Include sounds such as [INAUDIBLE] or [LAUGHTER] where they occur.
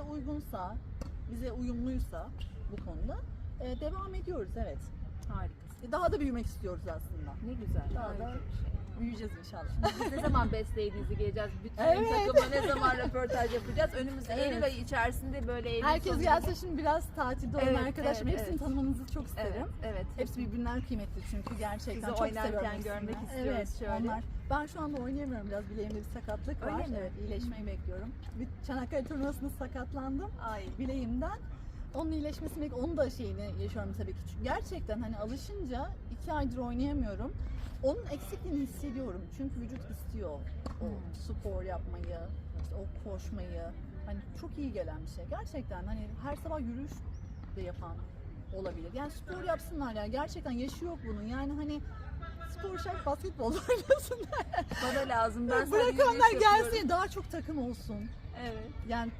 bize uygunsa, bize uyumluysa bu konuda e, devam ediyoruz evet. Harikasın. E, Daha da büyümek istiyoruz aslında. Ne güzel. Daha da- şey. Büyüyeceğiz inşallah. Biz ne zaman besleydiğinizi geleceğiz. Bütün [LAUGHS] Evet. takıma ne zaman röportaj yapacağız. Önümüzde Evet. Eylül ayı içerisinde böyle Eylül Herkes sonu- gelse şimdi biraz tatilde olan Evet, arkadaşım evet, hepsini evet. tanımanızı çok isterim. Evet, evet. Hepsi birbirinden kıymetli çünkü gerçekten Sizi çok oynarken görmek istiyoruz evet, şöyle. Onlar. Ben şu anda oynayamıyorum biraz bileğimde bir sakatlık Öyle var. mi? Evet iyileşmeyi bekliyorum. Bir Çanakkale turnuvasında sakatlandım Ay. bileğimden. Onun iyileşmesini bek- onun da şeyini yaşıyorum tabii ki. Çünkü gerçekten hani alışınca iki aydır oynayamıyorum. Onun eksikliğini hissediyorum. Çünkü vücut istiyor o Hmm. spor yapmayı, işte o koşmayı. Hani çok iyi gelen bir şey. Gerçekten hani her sabah yürüyüş de yapan olabilir. Yani spor yapsınlar ya. Gerçekten yaşı yok bunun. Yani hani spor şart basketbol [LAUGHS] oynasınlar. Bana lazım. Ben Bırakanlar yürüyüş yapıyorum. gelsin daha çok takım olsun. Evet. Yani